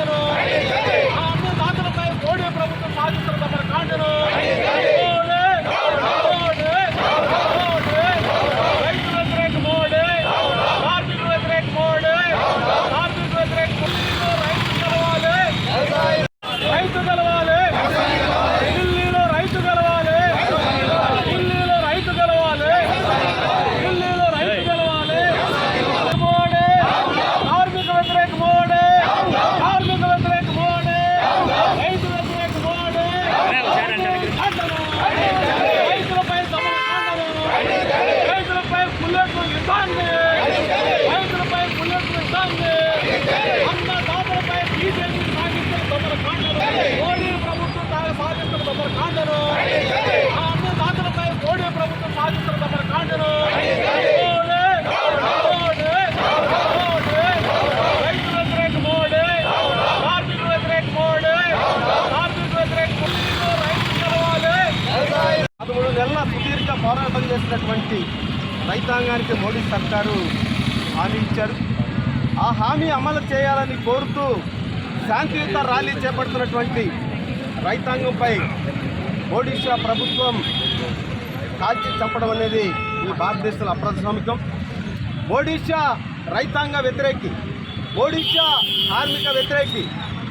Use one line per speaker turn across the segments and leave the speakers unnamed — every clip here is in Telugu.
కాండను ఆ అన్ని దాతలపై మోడీ ప్రభుత్వం సాధిస్తున్న
పోరాటం చేసినటువంటి రైతాంగానికి మోడీ సర్కారు హామీ ఇచ్చారు. ఆ హామీ అమలు చేయాలని కోరుతూ శాంతియుత ర్యాలీ చేపడుతున్నటువంటి రైతాంగంపై ఒడిషా ప్రభుత్వం కాల్చి చంపడం అనేది ఈ భారతదేశంలో అప్రజాస్వామికం ఒడిశా రైతాంగ వ్యతిరేకి ఒడిషా కార్మిక వ్యతిరేకి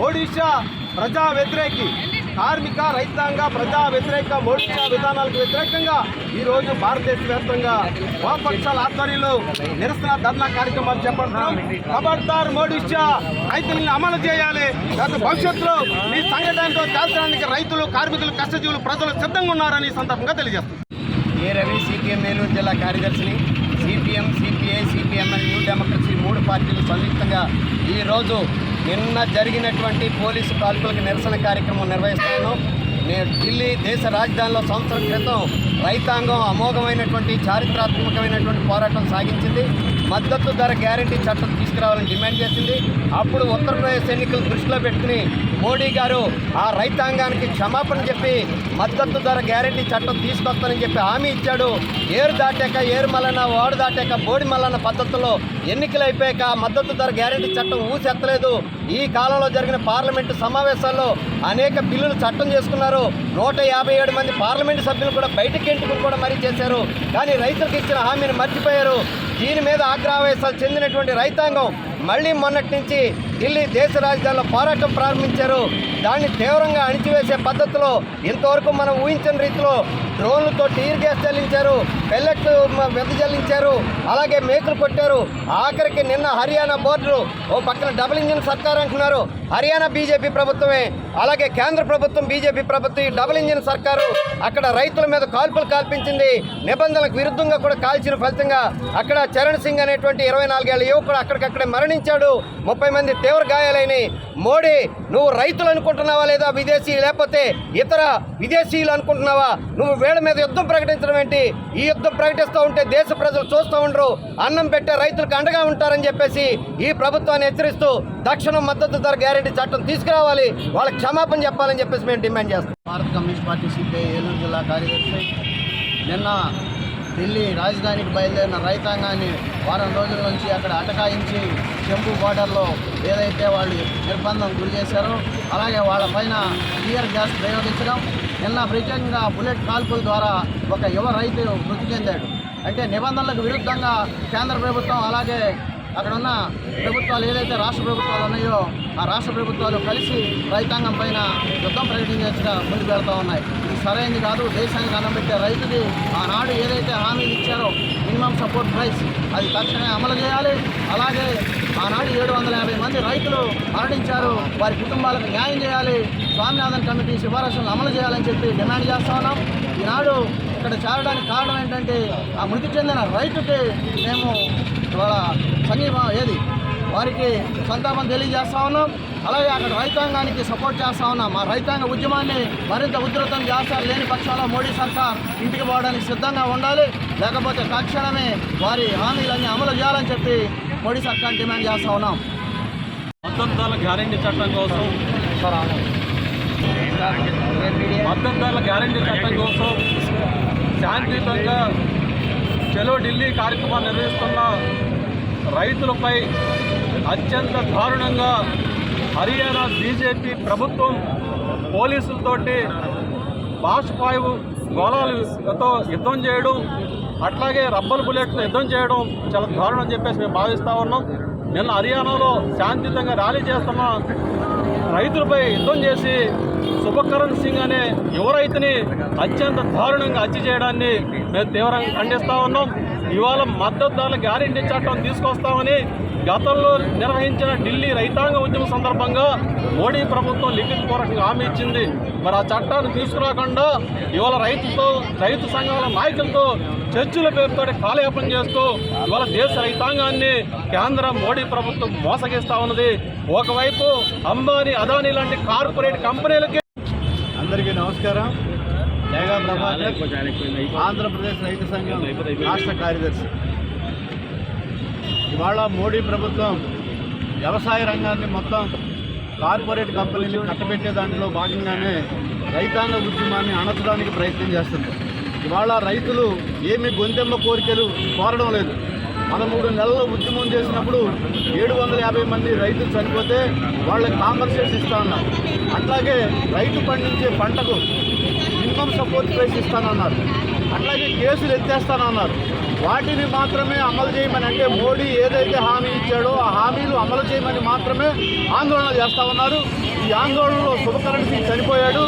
ఒడిశా ప్రజా వ్యతిరేకి కార్మిక రైతాంగ ప్రజా వ్యతిరేక మౌలిక విధానాలకు వ్యతిరేకంగా ఈరోజు భారతదేశ వ్యాప్తంగా వామపక్షాల ఆధ్వర్యంలో నిరసన ధర్నా కార్యక్రమాలు చేపడుతున్నాం. ఖబర్దార్ మోడిషా రైతులను అమలు చేయాలి. గత భవిష్యత్తులో ఈ సంఘటనతో తేల్చడానికి రైతులు కార్మికులు కష్టజీవులు ప్రజలు సిద్ధంగా ఉన్నారని సందర్భంగా తెలియజేస్తారు
ఏ రవి సిపిఎం నెల్లూరు జిల్లా కార్యదర్శిని CPM CPI CPML new democracy మూడు పార్టీలు సంయుక్తంగా ఈరోజు నిన్న జరిగినటువంటి పోలీసు కాల్పులకు నిరసన కార్యక్రమం నిర్వహిస్తున్నాను నేను ఢిల్లీ దేశ రాజధానిలో సంవత్సరం క్రితం రైతాంగం అమోఘమైనటువంటి చారిత్రాత్మకమైనటువంటి పోరాటం సాగించింది. మద్దతు ధర గ్యారంటీ చట్టం తీసుకురావాలని డిమాండ్ చేసింది. అప్పుడు ఉత్తరప్రదేశ్ ఎన్నికలు దృష్టిలో పెట్టుకుని మోడీ గారు ఆ రైతాంగానికి క్షమాపణ చెప్పి మద్దతు ధర గ్యారంటీ చట్టం తీసుకొస్తానని చెప్పి హామీ ఇచ్చాడు. ఏరు దాటాక ఏరు మల్లన వాడు దాటాక బోడి మల్లన్న పద్ధతిలో ఎన్నికలు అయిపోయాక మద్దతు ధర గ్యారంటీ చట్టం ఊసెత్తలేదు. ఈ కాలంలో జరిగిన పార్లమెంటు సమావేశాల్లో అనేక బిల్లులు చట్టం చేసుకున్నారు. నూట యాభై ఏడు మంది పార్లమెంటు సభ్యులు కూడా బయటకి ఎంటుకుని కూడా మరీ చేశారు. కానీ రైతులకు ఇచ్చిన హామీని మర్చిపోయారు. దీని మీద ఆగ్రహవేశాలు చెందినటువంటి రైతాంగం మళ్ళీ మొన్నటి నుంచి ఢిల్లీ దేశ రాజధానిలో పోరాటం ప్రారంభించారు. దాన్ని తీవ్రంగా అణిచివేసే పద్ధతిలో ఇంతవరకు మనం ఊహించని రీతిలో డ్రోన్లతో టీర్ గ్యాస్ చల్లించారు పెల్లెట్లు వెదజల్లించారు అలాగే మేకులు కొట్టారు. ఆఖరికి నిన్న హర్యానా బోర్డులు ఓ పక్కన డబుల్ ఇంజిన్ సర్కార్ అంటున్నారు. హర్యానా బీజేపీ ప్రభుత్వమే అలాగే కేంద్ర ప్రభుత్వం బీజేపీ ప్రభుత్వం ఈ డబుల్ ఇంజిన్ సర్కారు అక్కడ రైతుల మీద కాల్పులు కాల్పించింది. నిబంధనలకు విరుద్ధంగా కూడా కాల్చిన ఫలితంగా అక్కడ చరణ్ సింగ్ అనేటువంటి ఇరవై నాలుగేళ్ళ యువకుడు అక్కడికక్కడే మరణించాడు. ముప్పై మంది తీవ్ర గాయాలైనాయి. మోడీ నువ్వు రైతులు అనుకుంటున్నావా లేదా విదేశీ లేకపోతే ఇతర విదేశీయులు అనుకుంటున్నావా? నువ్వు వేళ మీద యుద్ధం ప్రకటించడం ఏంటి? ఈ యుద్ధం ప్రకటిస్తూ ఉంటే దేశ ప్రజలు చూస్తూ ఉండరు. అన్నం పెట్టే రైతులకు అండగా ఉంటారని చెప్పేసి ఈ ప్రభుత్వాన్ని హెచ్చరిస్తూ తక్షణం మద్దతు ధర గ్యారెంటీ చట్టం తీసుకురావాలి. వాళ్ళకి క్షమాపణ చెప్పాలని చెప్పేసి మేము డిమాండ్ చేస్తాం భారత కమ్యూనిస్ట్ పార్టీ సిపిఐ ఏలూరు జిల్లా కార్యదర్శి. నిన్న ఢిల్లీ రాజధానికి బయలుదేరిన రైతాంగాన్ని వారం రోజుల నుంచి అక్కడ అటకాయించి చెంపు బార్డర్లో ఏదైతే వాళ్ళు నిర్బంధం గురి చేశారో అలాగే వాళ్ళపైన టియర్ గ్యాస్ ప్రయోగించడం నిన్న ప్రత్యేకంగా బుల్లెట్ కాల్పుల ద్వారా ఒక యువ రైతు మృతి చెందాడు. అంటే నిబంధనలకు విరుద్ధంగా కేంద్ర ప్రభుత్వం అలాగే అక్కడ ఉన్న ప్రభుత్వాలు ఏదైతే రాష్ట్ర ప్రభుత్వాలు ఉన్నాయో ఆ రాష్ట్ర ప్రభుత్వాలు కలిసి రైతాంగం పైన యుద్ధం ప్రకటించేట్టుగా ముందుకు వెళ్తూ ఉన్నాయి. సరైనది కాదు దేశానికి అన్నం పెట్టే రైతుకి ఆనాడు ఏదైతే హామీలు ఇచ్చారో మినిమం సపోర్ట్ ప్రైస్ అది తక్షణమే అమలు చేయాలి. అలాగే ఆనాడు ఏడు వందల యాభై మంది రైతులు మరణించారు. వారి కుటుంబాలకు న్యాయం చేయాలి. స్వామినాథన్ కమిటీ సిఫారసులను అమలు చేయాలని చెప్పి డిమాండ్ చేస్తా ఉన్నాం. ఈనాడు ఇక్కడ చేరడానికి కారణం ఏంటంటే ఆ మృతి చెందిన రైతుకి మేము ఇవాళ సంఘీభా ఏది? వారికి సంతాపం తెలియజేస్తా ఉన్నాం. అలాగే అక్కడ రైతాంగానికి సపోర్ట్ చేస్తా ఉన్నాం. మా రైతాంగ ఉద్యమాన్ని మరింత ఉధృతం చేస్తారు. లేని పక్షాల్లో మోడీ సర్కార్ ఇంటికి పోవడానికి సిద్ధంగా ఉండాలి. లేకపోతే తక్షణమే వారి హామీలన్నీ అమలు చేయాలని చెప్పి మోడీ సర్కార్ డిమాండ్ చేస్తా ఉన్నాం.
మద్దతుదారుల గ్యారంటీ చట్టం కోసం మద్దతుదారుల గ్యారంటీ చట్టం కోసం శాంతియుతంగా చలో ఢిల్లీ కార్యక్రమాన్ని నిర్వహిస్తున్న రైతులపై అత్యంత దారుణంగా హర్యానా బీజేపీ ప్రభుత్వం పోలీసులతోటి బాష్పాయువు గోళాలతో యుద్ధం చేయడం అట్లాగే రబ్బర్ బుల్లెట్తో యుద్ధం చేయడం చాలా దారుణం అని చెప్పేసి మేము భావిస్తూ ఉన్నాం. నిన్న హర్యానాలో శాంతియుతంగా ర్యాలీ చేస్తున్న రైతులపై యుద్ధం చేసి శుభకరణ్ సింగ్ అనే యువ రైతుని అత్యంత దారుణంగా హత్య చేయడాన్ని మేము తీవ్రంగా ఖండిస్తూ ఉన్నాం. ఇవాళ మద్దతుదారుల గ్యారెంటీ చట్టం తీసుకొస్తామని గతంలో నిర్వహించిన ఢిల్లీ రైతాంగ ఉద్యమం సందర్భంగా మోడీ ప్రభుత్వం లిఖితపూర్వకంగా హామీ ఇచ్చింది. మరి ఆ చట్టాన్ని తీసుకురాకుండా ఇవాళ రైతుతో రైతు సంఘాల నాయకులతో చర్చల పేరుతో కాలయాపన చేస్తూ ఇవాళ దేశ రైతాంగాన్ని కేంద్ర మోడీ ప్రభుత్వం మోసగిస్తా ఉన్నది. ఒకవైపు అంబానీ అదానీ లాంటి కార్పొరేట్ కంపెనీలకి
అందరికీ నమస్కారం. ప్రభాకర్ ఆంధ్రప్రదేశ్ రైతు సంఘం రాష్ట్ర కార్యదర్శి. ఇవాళ మోడీ ప్రభుత్వం వ్యవసాయ రంగాన్ని మొత్తం కార్పొరేట్ కంపెనీలు కట్టబెట్టే దాంట్లో భాగంగానే రైతాంగ ఉద్యమాన్ని అణచడానికి ప్రయత్నం చేస్తుంది. ఇవాళ రైతులు ఏమి గొంతెమ్మ కోరికలు కోరడం లేదు. పదమూడు నెలల ఉద్యమం చేసినప్పుడు ఏడు వందల యాభై మంది రైతులు చనిపోతే వాళ్ళకి కాంపన్సేషన్ ఇస్తా ఉన్నారు. అట్లాగే రైతు పండించే పంటకు మినిమం సపోర్ట్ ప్రైస్ ఇస్తానన్నారు. అట్లాగే కేసులు ఎత్తేస్తానన్నారు. వాటిని మాత్రమే అమలు చేయమని అంటే మోడీ ఏదైతే హామీ ఇచ్చాడో ఆ హామీలు అమలు చేయమని మాత్రమే ఆందోళన చేస్తా ఉన్నారు. ఈ ఆందోళనలో శుభకరణ్ సింగ్ చనిపోయాడు.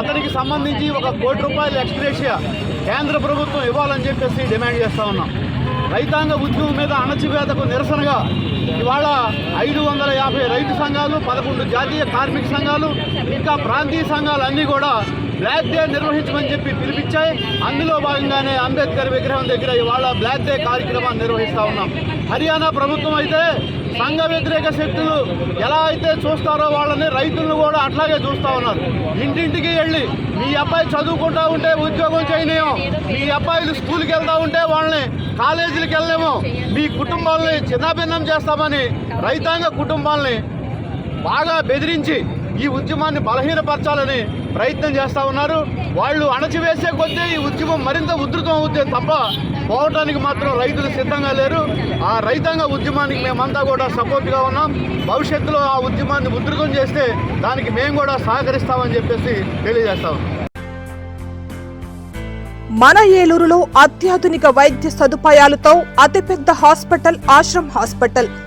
అతనికి సంబంధించి ఒక కోటి రూపాయల ఎక్స్గ్రేషియా కేంద్ర ప్రభుత్వం ఇవ్వాలని చెప్పేసి డిమాండ్ చేస్తా ఉన్నాం. రైతాంగ ఉద్యమం మీద అణచివేతకు నిరసనగా ఇవాళ ఐదు వందల యాభై రైతు సంఘాలు పదకొండు జాతీయ కార్మిక సంఘాలు ఇంకా ప్రాంతీయ సంఘాలు అన్నీ కూడా బ్లాక్ డే నిర్వహించమని చెప్పి పిలిపించాయి. అందులో భాగంగానే అంబేద్కర్ విగ్రహం దగ్గర ఇవాళ బ్లాక్ డే కార్యక్రమాన్ని నిర్వహిస్తా ఉన్నాం. హర్యానా ప్రభుత్వం అయితే సంఘ వ్యతిరేక శక్తులు ఎలా అయితే చూస్తారో వాళ్ళని రైతులను కూడా అట్లాగే చూస్తా ఉన్నారు. ఇంటింటికి వెళ్ళి మీ అబ్బాయి చదువుకుంటా ఉంటే ఉద్యోగం చేయనేమో మీ అబ్బాయిలు స్కూల్కి వెళ్తా ఉంటే వాళ్ళని కాలేజీలకు వెళ్ళలేము మీ కుటుంబాలని చిన్నాభిన్నం చేస్తామని రైతాంగ కుటుంబాలని బాగా బెదిరించి ఈ ఉద్యమాన్ని బలహీనపరచాలని ప్రయత్నం చేస్తా ఉన్నారు. వాళ్ళు అణచివేసే కొద్దీ ఈ ఉద్యమం మరింత ఉధృతం అవుతే తప్ప పోవటానికి మాత్రం రైతులు సిద్ధంగా లేరు. ఆ రైతాంగ ఉద్యమానికి మేమంతా కూడా సపోర్ట్గా ఉన్నాం. భవిష్యత్తులో ఆ ఉద్యమాన్ని ఉధృతం చేస్తే దానికి మేము కూడా సహకరిస్తామని చెప్పేసి తెలియజేస్తాం
మన ఏలూరులో అత్యాధునిక వైద్య సదుపాయాలతో అతిపెద్ద హాస్పిటల్ ఆశ్రమ్ హాస్పిటల్.